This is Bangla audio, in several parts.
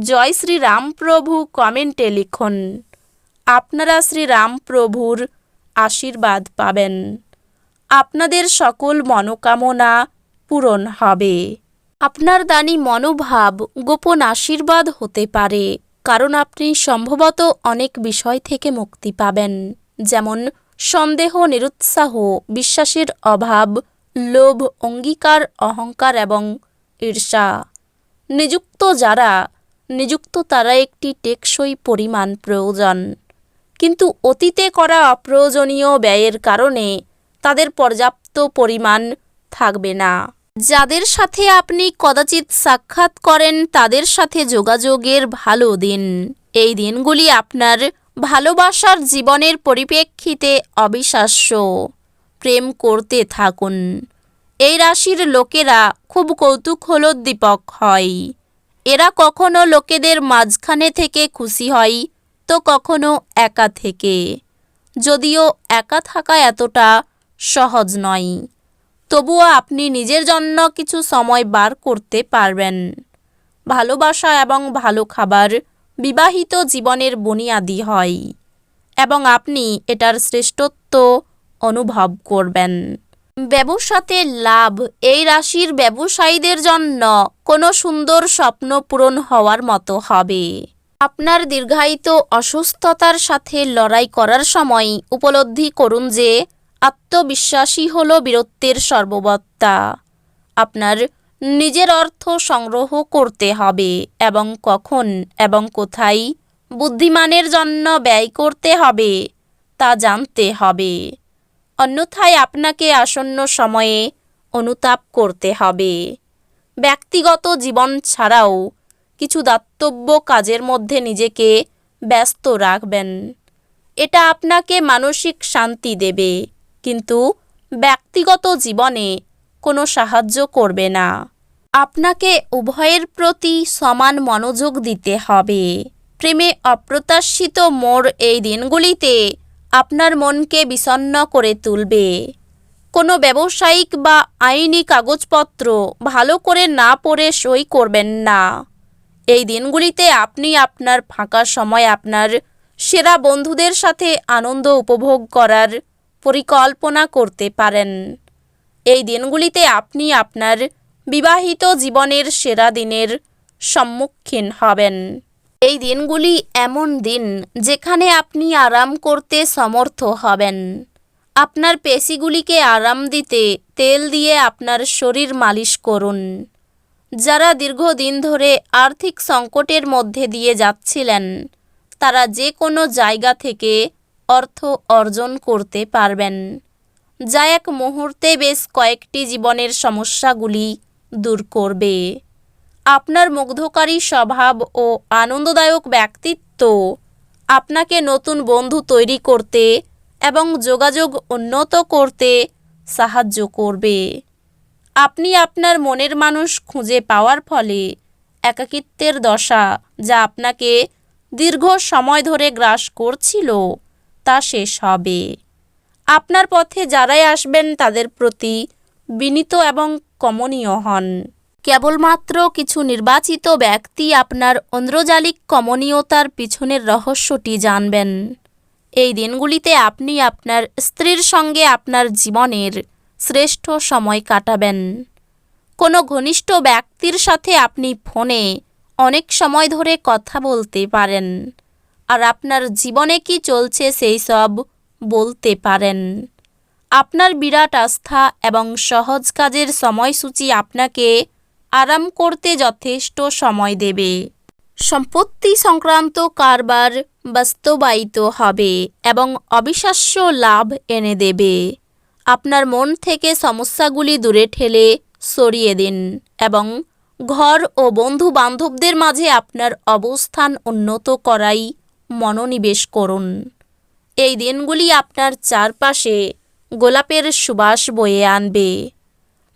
জয় শ্রীরামপ্রভু কমেন্টে লিখুন। আপনারা শ্রীরামপ্রভুর আশীর্বাদ পাবেন। আপনাদের সকল মনোকামনা পূরণ হবে। আপনার দানি মনোভাব গোপন আশীর্বাদ হতে পারে, কারণ আপনি সম্ভবত অনেক বিষয় থেকে মুক্তি পাবেন, যেমন সন্দেহ, নিরুৎসাহ, বিশ্বাসের অভাব, লোভ, অঙ্গীকার, অহংকার এবং ঈর্ষা। নিযুক্ত যারা নিযুক্ত তারা একটি টেকসই পরিমাণ প্রয়োজন। কিন্তু অতীতে করা অপ্রয়োজনীয় ব্যয়ের কারণে তাদের পর্যাপ্ত পরিমাণ থাকবে না। যাদের সাথে আপনি কদাচিৎ সাক্ষাৎ করেন, তাদের সাথে যোগাযোগের ভালো দিন। এই দিনগুলি আপনার ভালোবাসার জীবনের পরিপ্রেক্ষিতে অবিশ্বাস্য। প্রেম করতে থাকুন। এই রাশির লোকেরা খুব কৌতূহলোদ্দীপক হয়। এরা কখনো লোকেদের মাঝখানে থেকে খুশি হয়, তো কখনো একা থেকে। যদিও একা থাকা এতটা সহজ নয়, তবুও আপনি নিজের জন্য কিছু সময় বার করতে পারবেন। ভালোবাসা এবং ভালো খাবার বিবাহিত জীবনের বুনিয়াদি হয়, এবং আপনি এটার শ্রেষ্ঠত্ব অনুভব করবেন। ব্যবসাতে লাভ, এই রাশির ব্যবসায়ীদের জন্য কোনো সুন্দর স্বপ্ন পূরণ হওয়ার মতো হবে। আপনার দীর্ঘায়িত অসুস্থতার সাথে লড়াই করার সময় উপলব্ধি করুন যে, আত্মবিশ্বাসী হল বীরত্বের সর্ববত্তা। আপনার নিজের অর্থ সংগ্রহ করতে হবে এবং কখন এবং কোথায় বুদ্ধিমানের জন্য ব্যয় করতে হবে তা জানতে হবে। অন্যথায় আপনাকে আসন্ন সময়ে অনুতাপ করতে হবে। ব্যক্তিগত জীবন ছাড়াও কিছু দাতব্য কাজের মধ্যে নিজেকে ব্যস্ত রাখবেন। এটা আপনাকে মানসিক শান্তি দেবে, কিন্তু ব্যক্তিগত জীবনে কোনো সাহায্য করবে না। আপনাকে উভয়ের প্রতি সমান মনোযোগ দিতে হবে। প্রেমে অপ্রত্যাশিত মোড় এই দিনগুলিতে আপনার মনকে বিষণ্ণ করে তুলবে। কোনো ব্যবসায়িক বা আইনি কাগজপত্র ভালো করে না পড়ে সই করবেন না। এই দিনগুলিতে আপনি আপনার ফাঁকা সময় আপনার সেরা বন্ধুদের সাথে আনন্দ উপভোগ করার পরিকল্পনা করতে পারেন। এই দিনগুলিতে আপনি আপনার বিবাহিত জীবনের সেরা দিনের সম্মুখীন হবেন। এই দিনগুলি এমন দিন যেখানে আপনি আরাম করতে সমর্থ হবেন। আপনার পেশিগুলিকে আরাম দিতে তেল দিয়ে আপনার শরীর মালিশ করুন। যারা দীর্ঘদিন ধরে আর্থিক সংকটের মধ্যে দিয়ে যাচ্ছিলেন, তারা যে কোনো জায়গা থেকে অর্থ অর্জন করতে পারবেন, যা এক মুহূর্তে বেশ কয়েকটি জীবনের সমস্যাগুলি দূর করবে। আপনার মুগ্ধকারী স্বভাব ও আনন্দদায়ক ব্যক্তিত্ব, আপনাকে নতুন বন্ধু তৈরি করতে এবং যোগাযোগ উন্নত করতে সাহায্য করবে। আপনি আপনার মনের মানুষ খুঁজে পাওয়ার ফলে একাকিত্বের দশা যা আপনাকে দীর্ঘ সময় ধরে গ্রাস করছিল তা শেষ হবে। আপনার পথে যারাই আসবেন তাদের প্রতি বিনীত এবং কমনীয় হন। কেবলমাত্র কিছু নির্বাচিত ব্যক্তি আপনার অন্দ্রজালিক কমনীয়তার পিছনের রহস্যটি জানবেন। এই দিনগুলিতে আপনি আপনার স্ত্রীর সঙ্গে আপনার জীবনের শ্রেষ্ঠ সময় কাটাবেন। কোনো ঘনিষ্ঠ ব্যক্তির সাথে আপনি ফোনে অনেক সময় ধরে কথা বলতে পারেন, আর আপনার জীবনে কি চলছে সেই সব বলতে পারেন। আপনার বিরাট আস্থা এবং সহজ কাজের সময়সূচি আপনাকে আরাম করতে যথেষ্ট সময় দেবে। সম্পত্তি সংক্রান্ত কারবার বাস্তবায়িত হবে এবং অবিশ্বাস্য লাভ এনে দেবে। আপনার মন থেকে সমস্যাগুলি দূরে ঠেলে সরিয়ে দিন এবং ঘর ও বন্ধু বান্ধবদের মাঝে আপনার অবস্থান উন্নত করাই মনোনিবেশ করুন। এই দিনগুলি আপনার চারপাশে গোলাপের সুবাস বয়ে আনবে।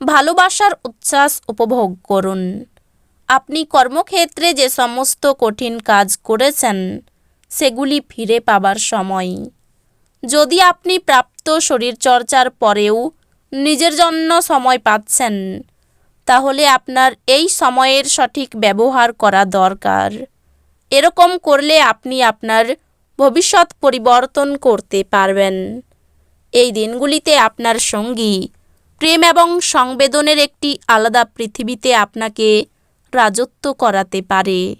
ভালোবাসার উচ্ছ্বাস উপভোগ করুন। আপনি কর্মক্ষেত্রে যে সমস্ত কঠিন কাজ করেছেন, সেগুলি ফিরে পাবার সময়। যদি আপনি প্রাপ্ত শরীরচর্চার পরেও নিজের জন্য সময় পাচ্ছেন, তাহলে আপনার এই সময়ের সঠিক ব্যবহার করা দরকার। এরকম করলে আপনি আপনার ভবিষ্যৎ পরিবর্তন করতে পারবেন। এই দিনগুলিতে আপনার সঙ্গী প্রেম এবং সংবেদনের একটি আলাদা পৃথিবীতে আপনাকে রাজত্ব করাতে পারে।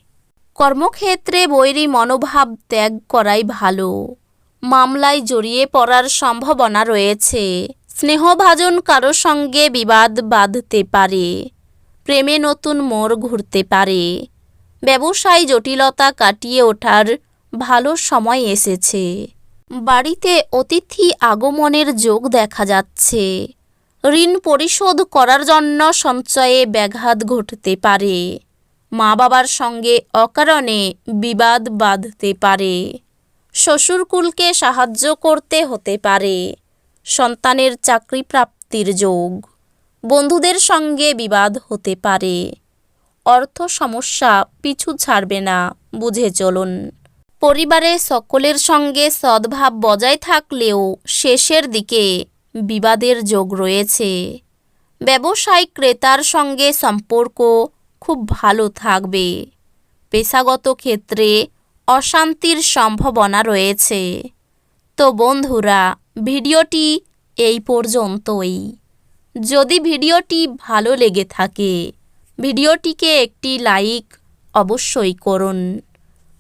কর্মক্ষেত্রে বৈরী মনোভাব ত্যাগ করাই ভালো। মামলায় জড়িয়ে পড়ার সম্ভাবনা রয়েছে। স্নেহভাজন কারও সঙ্গে বিবাদ বাঁধতে পারে। প্রেমে নতুন মোড় ঘুরতে পারে। ব্যবসায় জটিলতা কাটিয়ে ওঠার ভালো সময় এসেছে। বাড়িতে অতিথি আগমনের যোগ দেখা যাচ্ছে। ঋণ পরিশোধ করার জন্য সঞ্চয়ে ব্যাঘাত ঘটতে পারে। মা বাবার সঙ্গে অকারণে বিবাদ বাঁধতে পারে। শ্বশুরকুলকে সাহায্য করতে হতে পারে। সন্তানের চাকরি প্রাপ্তির যোগ। বন্ধুদের সঙ্গে বিবাদ হতে পারে। অর্থ সমস্যা পিছু ছাড়বে না, বুঝে চলুন। পরিবারে সকলের সঙ্গে সদ্ভাব বজায় থাকলেও শেষের দিকে বিবাদের যোগ রয়েছে। ব্যবসায়িক ক্রেতার সঙ্গে সম্পর্ক খুব ভালো থাকবে। পেশাগত ক্ষেত্রে অশান্তির সম্ভাবনা রয়েছে। তো বন্ধুরা, ভিডিওটি এই পর্যন্তই। যদি ভিডিওটি ভালো লেগে থাকে, ভিডিওটিকে একটি লাইক অবশ্যই করুন।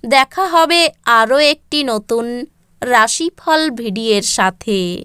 দেখা হবে আরও একটি নতুন রাশিফল ভিডিওর সাথে।